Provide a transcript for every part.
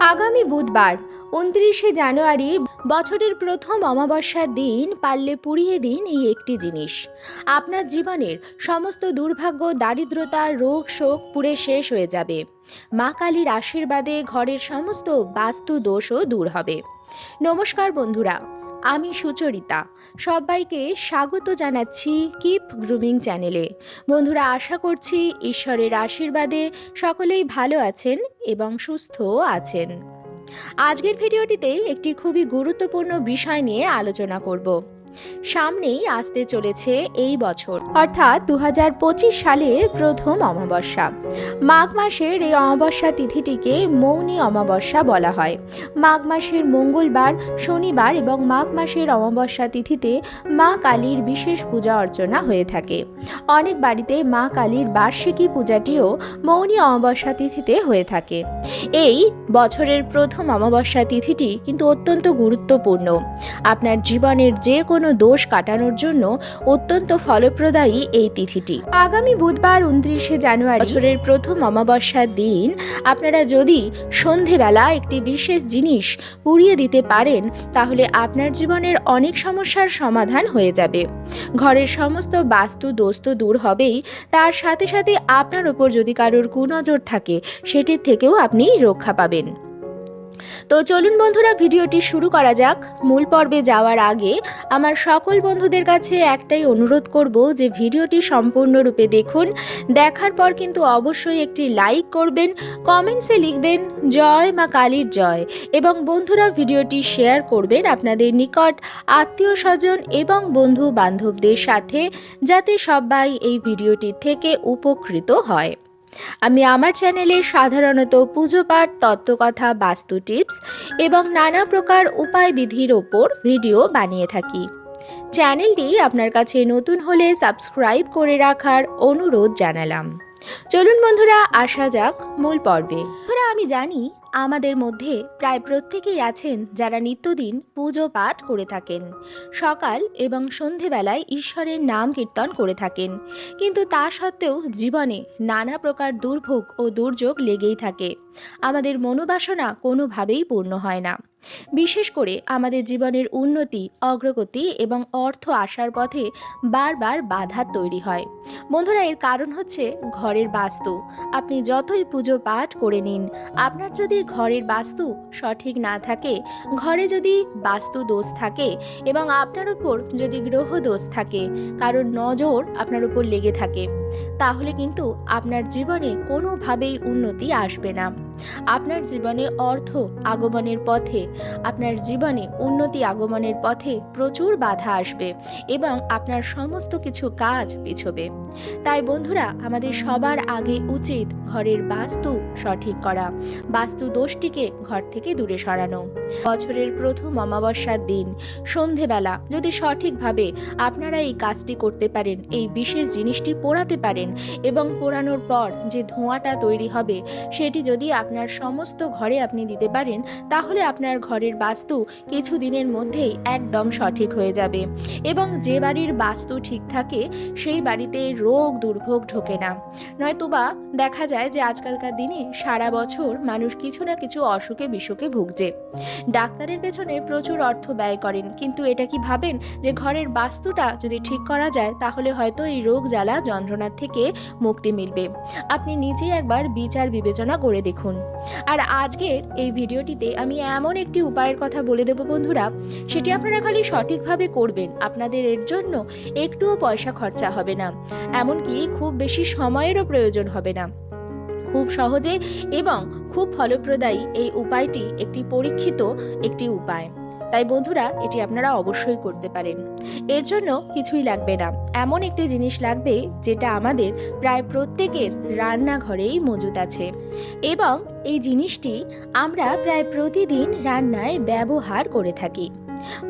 আগামী বুধবার, উনত্রিশে জানুয়ারি, বছরের প্রথম অমাবস্যার দিন পারলে পুড়িয়ে দিন এই একটি জিনিস। আপনার জীবনের সমস্ত দুর্ভাগ্য, দারিদ্রতা, রোগ, শোক পুড়ে শেষ হয়ে যাবে। মা কালীর আশীর্বাদে ঘরের সমস্ত বাস্তু দোষও দূর হবে। নমস্কার বন্ধুরা আমি সুচরিতা। সবাইকে স্বাগত জানাচ্ছি কিপ গ্রুমিং চ্যানেলে। বন্ধুরা, আশা করছি ঈশ্বরের আশীর্বাদে সকলেই ভালো আছেন এবং সুস্থ আছেন। আজকের ভিডিওটিতে একটি খুবই গুরুত্বপূর্ণ বিষয় নিয়ে আলোচনা করব। সামনেই আসতে চলেছে এই বছর, অর্থাৎ দু হাজার পঁচিশ সালের প্রথম অমাবস্যা। মাঘ মাসের এই অমাবস্যা তিথিটিকে মৌনী অমাবস্যা বলা হয়। মাঘ মাসের মঙ্গলবার, শনিবার এবং মাঘ মাসের অমাবস্যা তিথিতে মা কালীর বিশেষ পূজা অর্চনা হয়ে থাকে। অনেক বাড়িতে মা কালীর বার্ষিকী পূজাটিও মৌনী অমাবস্যা তিথিতে হয়ে থাকে। এই বছরের প্রথম অমাবস্যা তিথিটি কিন্তু অত্যন্ত গুরুত্বপূর্ণ। আপনার জীবনের যে কোনো দোষ কাটানোর জন্য অত্যন্ত ফলপ্রদায়ী এই তিথিটি। আগামী বুধবার উনত্রিশে জানুয়ারি বছরের প্রথম অমাবস্যার দিন আপনারা যদি সন্ধেবেলা একটি বিশেষ জিনিস পুড়িয়ে দিতে পারেন, তাহলে আপনার জীবনের অনেক সমস্যার সমাধান হয়ে যাবে। ঘরের সমস্ত বাস্তু দোষ তো দূর হবেই, তার সাথে সাথে আপনার ওপর যদি কারোর কুনজর থাকে, সেটির থেকেও আপনি রক্ষা পাবেন। তো চলুন বন্ধুরা, ভিডিওটি শুরু করা যাক। মূল পর্বে যাওয়ার আগে আমার সকল বন্ধুদের কাছে একটাই অনুরোধ করব যে ভিডিওটি সম্পূর্ণরূপে দেখুন। দেখার পর কিন্তু অবশ্যই একটি লাইক করবেন, কমেন্টসে লিখবেন, জয় মা কালীর জয় এবং বন্ধুরা, ভিডিওটি শেয়ার করবেন আপনাদের নিকট আত্মীয় স্বজন এবং বন্ধু বান্ধবদের সাথে, যাতে সবাই এই ভিডিওটি থেকে উপকৃত হয়। আমি আমার চ্যানেলে সাধারণত পুজো পাঠ তত্ত্বকথা, বাস্তু টিপস এবং নানা প্রকার উপায় বিধির ওপর ভিডিও বানিয়ে থাকি। চ্যানেলটি আপনার কাছে নতুন হলে সাবস্ক্রাইব করে রাখার অনুরোধ জানালাম। চলুন বন্ধুরা, আসা যাক মূল পর্বে। বন্ধুরা, আমি জানি আমাদের মধ্যে প্রায় প্রত্যেকেই আছেন যারা নিত্যদিন পুজো পাঠ করে থাকেন। সকাল এবং সন্ধেবেলায় ঈশ্বরের নাম কীর্তন করে থাকেন। কিন্তু তা সত্ত্বেও জীবনে নানা প্রকার দুর্ভোগ ও দুর্যোগ লেগেই থাকে। আমাদের মনোবাসনা কোনোভাবেই পূর্ণ হয় না। বিশেষ করে আমাদের জীবনের উন্নতি, অগ্রগতি এবং অর্থ আসার পথে বারবার বাধা তৈরি হয়। বন্ধুরা, এর কারণ হচ্ছে ঘরের বাস্তু। আপনি যতই পুজো পাঠ করে নিন, আপনার যদি ঘরের বাস্তু সঠিক না থাকে, ঘরে যদি বাস্তু দোষ থাকে এবং আপনার উপর যদি গ্রহ দোষ থাকে, কারোর নজর আপনার উপর লেগে থাকে, তাহলে কিন্তু আপনার জীবনে কোনোভাবেই উন্নতি আসবে না। আপনার জীবনে অর্থ আগমনের পথে, আপনার জীবনে উন্নতি আগমনের পথে প্রচুর বাধা আসবে এবং আপনার সমস্ত কিছু কাজ পিছবে। তাই বন্ধুরা, আমাদের সবার আগে উচিত ঘরের বাস্তু সঠিক করা, বাস্তু দোষটিকে ঘর থেকে দূরে সরানো। বছরের প্রথম অমাবস্যার দিন, সন্ধেবেলা, যদি সঠিকভাবে আপনারা এই কাজটি করতে পারেন, এই বিশেষ জিনিসটি পোড়াতে পারেন এবং পোড়ানোর পর যে ধোঁয়াটা তৈরি হবে, সেটি যদি আপনার সমস্ত ঘরে আপনি দিতে পারেন, তাহলে আপনার ঘরের বাস্তু কিছু দিনের মধ্যেই একদম সঠিক হয়ে যাবে। এবং যে বাড়ির বাস্তু ঠিক থাকে, সেই বাড়িতে রোগ দুর্ভোগ ঢোকে না। নয়তোবা দেখা যায় যে আজকালকার দিনে সারা বছর মানুষ কিছু না কিছু অসুখে বিসুখে ভুগছে। ডাক্তারের পেছনে প্রচুর অর্থ ব্যয় করেন, কিন্তু এটা কি ভাবেন যে ঘরের বাস্তুটা যদি ঠিক করা যায়, তাহলে হয়তো এই রোগ জ্বালা যন্ত্রণার থেকে মুক্তি মিলবে। আপনি নিজেই একবার বিচার বিবেচনা করে দেখুন। আর আজকের এই ভিডিওটিতে আমি এমন একটি উপায়ের কথা বলে দেব বন্ধুরা, সেটি আপনারা খালি সঠিকভাবে করবেন। আপনাদের এর জন্য একটুও পয়সা খরচা হবে না। এমনকি খুব বেশি সময়েরও প্রয়োজন হবে না। খুব সহজে এবং খুব ফলপ্রদায়ী এই উপায়টি একটি পরীক্ষিত একটি উপায়। তাই বন্ধুরা, এটি আপনারা অবশ্যই করতে পারেন। এর জন্য কিছুই লাগবে না। এমন একটি জিনিস লাগবে, যেটা আমাদের প্রায় প্রত্যেকের রান্নাঘরেই মজুদ আছে। এবং এই জিনিসটি আমরা প্রায় প্রতিদিন রান্নায় ব্যবহার করে থাকি।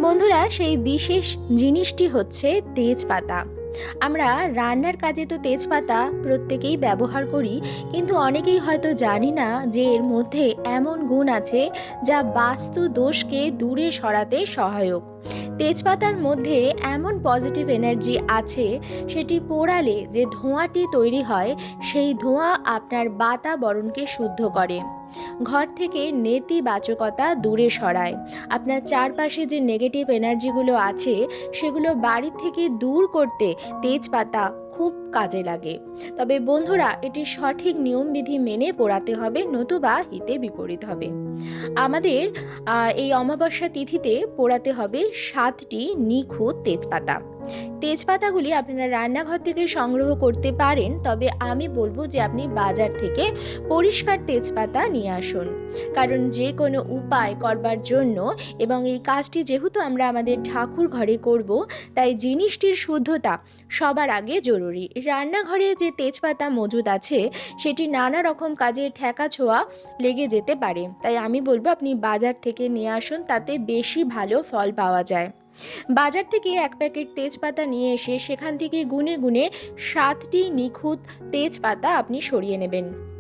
বন্ধুরা, সেই বিশেষ জিনিসটি হচ্ছে তেজপাতা। আমরা রান্নার কাজে তো তেজপাতা প্রত্যেকেই ব্যবহার করি, কিন্তু অনেকেই হয়তো জানি না যে এর মধ্যে এমন গুণ আছে যা বাস্তু দোষকে দূরে সরাতে সহায়ক। তেজপাতার মধ্যে এমন পজিটিভ এনার্জি আছে, সেটি পোড়ালে যে ধোঁয়াটি তৈরি হয়, সেই ধোঁয়া আপনার বাতাবরণকে শুদ্ধ করে। ঘর থেকে নেতিবাচকতা দূরে সরায়। আপনার চারপাশে যে নেগেটিভ এনার্জিগুলো আছে, সেগুলো বাড়ি থেকে দূর করতে তেজপাতা খুব কাজে লাগে। তবে বন্ধুরা, এটি সঠিক নিয়মবিধি মেনে পড়াতে হবে, নতুবা হিতে বিপরীত হবে। আমাদের এই অমাবস্যা তিথিতে পোড়াতে হবে সাতটি নিখুঁত তেজপাতা। তেজপাতাগুলি আপনারা রান্নাঘর থেকে সংগ্রহ করতে পারেন, তবে আমি বলব যে আপনি বাজার থেকে পরিষ্কার তেজপাতা নিয়ে আসুন। কারণ যে কোনো উপায় করবার জন্য এবং এই কাজটি যেহেতু আমরা আমাদের ঠাকুর ঘরে করব, তাই জিনিসটির শুদ্ধতা সবার আগে জরুরি। রান্নাঘরে যে তেজপাতা মজুদ আছে, সেটি নানা রকম কাজে ঠেকা ছোঁয়া লেগে যেতে পারে। তাই আমি বলব আপনি বাজার থেকে নিয়ে আসুন, তাতে বেশি ভালো ফল পাওয়া যায়। বাজার থেকে এক প্যাকেট তেজপাতা নিয়ে এসে সেখান থেকে গুনে গুনে সাতটি নিখুঁত তেজপাতা আপনি সরিয়ে নেবেন।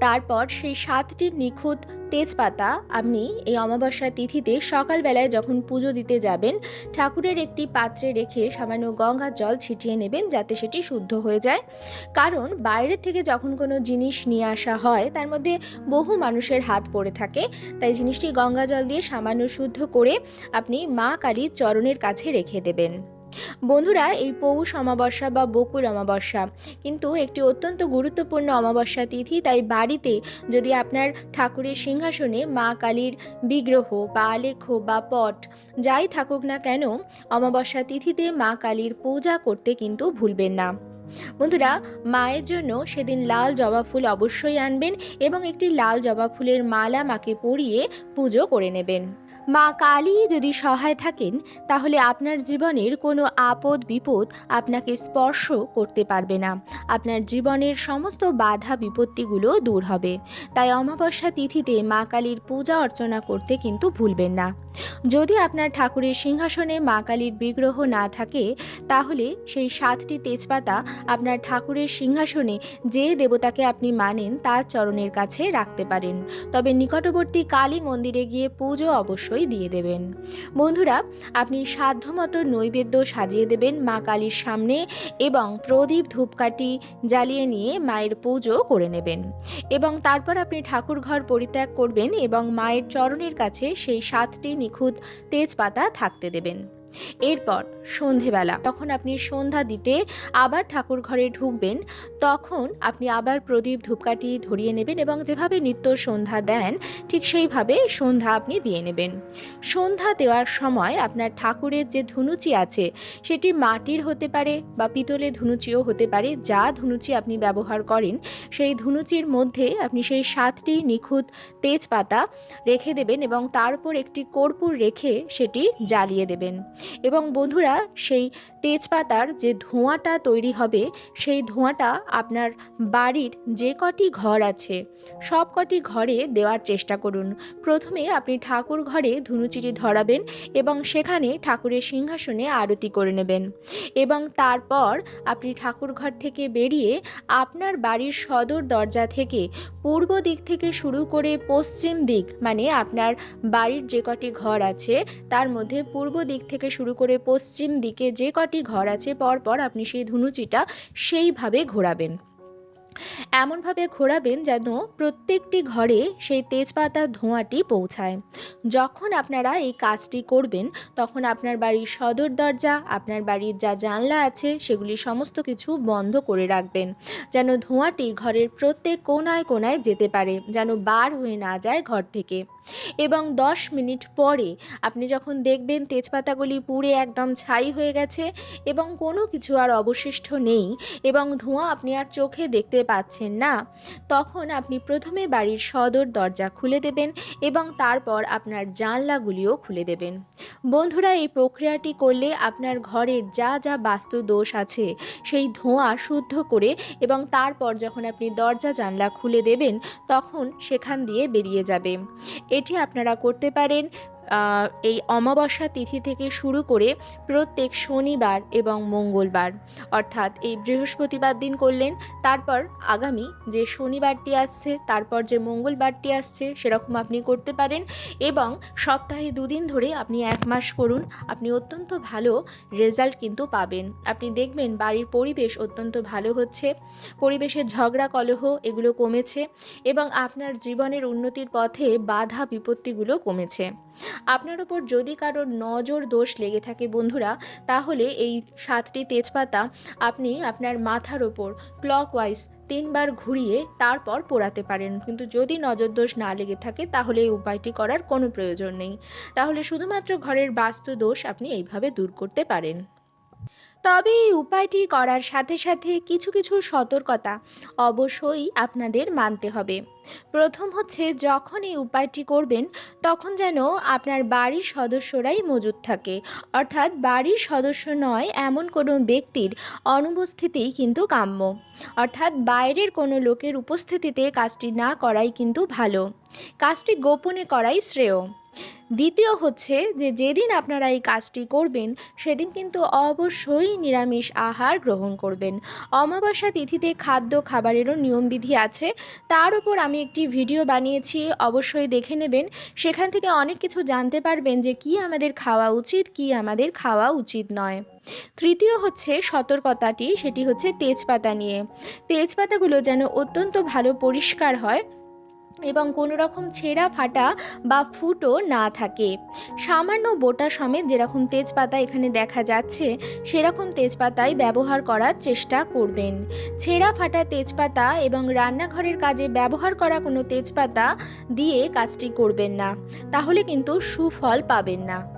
তারপর সেই সাতটি নিখুঁত তেজপাতা আপনি এই অমাবস্যা তিথিতে সকালবেলায় যখন পুজো দিতে যাবেন, ঠাকুরের একটি পাত্রে রেখে সামান্য গঙ্গার জল ছিটিয়ে নেবেন যাতে সেটি শুদ্ধ হয়ে যায়। কারণ বাইরে থেকে যখন কোনো জিনিস নিয়ে আসা হয়, তার মধ্যে বহু মানুষের হাত পড়ে থাকে। তাই জিনিসটি গঙ্গা জল দিয়ে সামান্য শুদ্ধ করে আপনি মা কালীর চরণের কাছে রেখে দেবেন। বন্ধুরা, এই পৌষ অমাবস্যা বা বকুল অমাবস্যা কিন্তু একটি অত্যন্ত গুরুত্বপূর্ণ অমাবস্যা তিথি। তাই বাড়িতে যদি আপনার ঠাকুরের সিংহাসনে মা কালীর বিগ্রহ বা আলেখ্য বা পট যাই থাকুক না কেন, অমাবস্যা তিথিতে মা কালীর পূজা করতে কিন্তু ভুলবেন না। বন্ধুরা, মায়ের জন্য সেদিন লাল জবা ফুল অবশ্যই আনবেন এবং একটি লাল জবা ফুলের মালা মাকে পরিয়ে পুজো করে নেবেন। মা কালী যদি সহায় থাকেন, তাহলে আপনার জীবনের কোনো আপদ বিপদ আপনাকে স্পর্শ করতে পারবে না। আপনার জীবনের সমস্ত বাধা বিপত্তিগুলো দূর হবে। তাই অমাবস্যা তিথিতে মা কালীর পূজা অর্চনা করতে কিন্তু ভুলবেন না। যদি আপনার ঠাকুরের সিংহাসনে মা কালীর বিগ্রহ না থাকে, তাহলে সেই সাতটি তেজপাতা আপনার ঠাকুরের সিংহাসনে যে দেবতাকে আপনি মানেন, তার চরণের কাছে রাখতে পারেন। তবে নিকটবর্তী কালী মন্দিরে গিয়ে পুজো অবশ্যই দিয়ে দেবেন। বন্ধুরা, আপনি সাধ্যমতো নৈবেদ্য সাজিয়ে দেবেন মা কালীর সামনে এবং প্রদীপ ধূপকাঠি জ্বালিয়ে নিয়ে মায়ের পুজো করে নেবেন। এবং তারপর আপনি ঠাকুর ঘর পরিত্যাগ করবেন এবং মায়ের চরণের কাছে সেই সাতটি নিখুঁত তেজপাতা থাকতে দেবেন। এরপর সন্ধেবেলা। তখন আপনি সন্ধ্যা দিতে আবার ঠাকুর ঘরে ঢুকবেন, তখন আপনি আবার প্রদীপ ধূপকাঠি ধরিয়ে নেবেন এবং যেভাবে নিত্য সন্ধ্যা দেন, ঠিক সেইভাবে সন্ধ্যা আপনি দিয়ে নেবেন। সন্ধ্যা দেওয়ার সময় আপনার ঠাকুরের যে ধুনুচি আছে, সেটি মাটির হতে পারে বা পিতলের ধুনুচিও হতে পারে। যা ধুনুচি আপনি ব্যবহার করেন, সেই ধুনুচির মধ্যে আপনি সেই সাতটি নিখুঁত তেজপাতা রেখে দেবেন এবং তার উপর একটি কর্পূর রেখে সেটি জ্বালিয়ে দেবেন। এবং বন্ধুরা সেই তেজপাতার যে ধোঁয়াটা তৈরি হবে, সেই ধোঁয়াটা আপনার বাড়ির যে কটি ঘর আছে, সব কটি ঘরে দেওয়ার চেষ্টা করুন। প্রথমে আপনি ঠাকুর ঘরে ধুনুচিটি ধরাবেন এবং সেখানে ঠাকুরের সিংহাসনে আরতি করে নেবেন। এবং তারপর আপনি ঠাকুর ঘর থেকে বেরিয়ে আপনার বাড়ির সদর দরজা থেকে পূর্ব দিক থেকে শুরু করে পশ্চিম দিক মানে আপনার বাড়ির যে কটি ঘর আছে, তার মধ্যে পূর্ব দিক থেকে শুরু করে পশ্চিম দিকে যে কটি ঘর আছে, পরপর আপনি সেই ধুনুচিটা সেইভাবে ঘোরাবেন। এমনভাবে ঘোরাবেন যেন প্রত্যেকটি ঘরে সেই তেজপাতার ধোঁয়াটি পৌঁছায়। যখন আপনারা এই কাজটি করবেন, তখন আপনার বাড়ির সদর দরজা, আপনার বাড়ির যা জানলা আছে, সেগুলি সমস্ত কিছু বন্ধ করে রাখবেন। যেন ধোঁয়াটি ঘরের প্রত্যেক কোনায় কোনায় যেতে পারে, যেন বার হয়ে না যায় ঘর থেকে। এবং দশ মিনিট পরে আপনি যখন দেখবেন তেজপাতাগুলি পুড়ে একদম ছাই হয়ে গেছে এবং কোনো কিছু আর অবশিষ্ট নেই এবং ধোঁয়া আপনি আর চোখে দেখতে পাচ্ছেন না, তখন আপনি প্রথমে বাড়ির সদর দরজা খুলে দেবেন এবং তারপর আপনার জানলাগুলিও খুলে দেবেন। বন্ধুরা, এই প্রক্রিয়াটি করলে আপনার ঘরের যা যা বাস্তু দোষ আছে সেই ধোঁয়া শুদ্ধ করে এবং তারপর যখন আপনি দরজা জানলা খুলে দেবেন, তখন সেখান দিয়ে বেরিয়ে যাবে। এটি আপনারা করতে পারেন। এই অমাবস্যা তিথি থেকে শুরু করে প্রত্যেক শনিবার এবং মঙ্গলবার। অর্থাৎ এই বৃহস্পতিবার দিন করলেন, তারপর আগামী যে শনিবারটি আসছে, তারপর যে মঙ্গলবারটি আসছে, সেরকম আপনি করতে পারেন এবং সপ্তাহে দুদিন ধরে আপনি এক মাস করুন আপনি অত্যন্ত ভালো রেজাল্ট কিন্তু পাবেন। আপনি দেখবেন বাড়ির পরিবেশ অত্যন্ত ভালো হচ্ছে, পরিবেশের ঝগড়া কলহ এগুলো কমেছে এবং আপনার জীবনের উন্নতির পথে বাধা বিপত্তিগুলো কমেছে। আপনার ওপর যদি কারোর নজর দোষ লেগে থাকে বন্ধুরা, তাহলে এই সাতটি তেজপাতা আপনি আপনার মাথার ওপর ক্লকওয়াইজ তিনবার ঘুরিয়ে তারপর পোড়াতে পারেন। কিন্তু যদি নজর দোষ না লেগে থাকে, তাহলে এই উপায়টি করার কোনো প্রয়োজন নেই। তাহলে শুধুমাত্র ঘরের বাস্তু দোষ আপনি এইভাবে দূর করতে পারেন। তবে এই উপায়টি করার সাথে সাথে কিছু কিছু সতর্কতা অবশ্যই আপনাদের মানতে হবে। প্রথম হচ্ছে, যখন এই উপায়টি করবেন, তখন যেন আপনার বাড়ির সদস্যরাই মজুদ থাকে। অর্থাৎ বাড়ির সদস্য নয়, এমন কোনো ব্যক্তির অনুপস্থিতিই কিন্তু কাম্য। অর্থাৎ বাইরের কোনো লোকের উপস্থিতিতে কাজটি না করাই কিন্তু ভালো। কাজটি গোপনে করাই শ্রেয়। দ্বিতীয় হচ্ছে যে যেদিন আপনারা এই কাজটি করবেন, সেদিন কিন্তু অবশ্যই নিরামিষ আহার গ্রহণ করবেন। অমাবস্যা তিথিতে খাদ্য খাবারেরও নিয়মবিধি আছে। তার উপর আমি একটি ভিডিও বানিয়েছি, অবশ্যই দেখে নেবেন। সেখান থেকে অনেক কিছু জানতে পারবেন যে কি আমাদের খাওয়া উচিত, কি আমাদের খাওয়া উচিত নয়। তৃতীয় হচ্ছে সতর্কতাটি, সেটি হচ্ছে তেজপাতা নিয়ে। তেজপাতাগুলো যেন অত্যন্ত ভালো পরিষ্কার হয়। এবং কোনো রকম ছেঁড়া ফাটা বা ফুটো না থাকে। সামান্য বোটা সমেত যেরকম তেজপাতা এখানে দেখা যাচ্ছে, সেরকম তেজপাতাই ব্যবহার করার চেষ্টা করবেন। ছেঁড়া ফাটা তেজপাতা এবং রান্নাঘরের কাজে ব্যবহার করা কোনো তেজপাতা দিয়ে কাজটি করবেন না, তাহলে কিন্তু সুফল পাবেন না।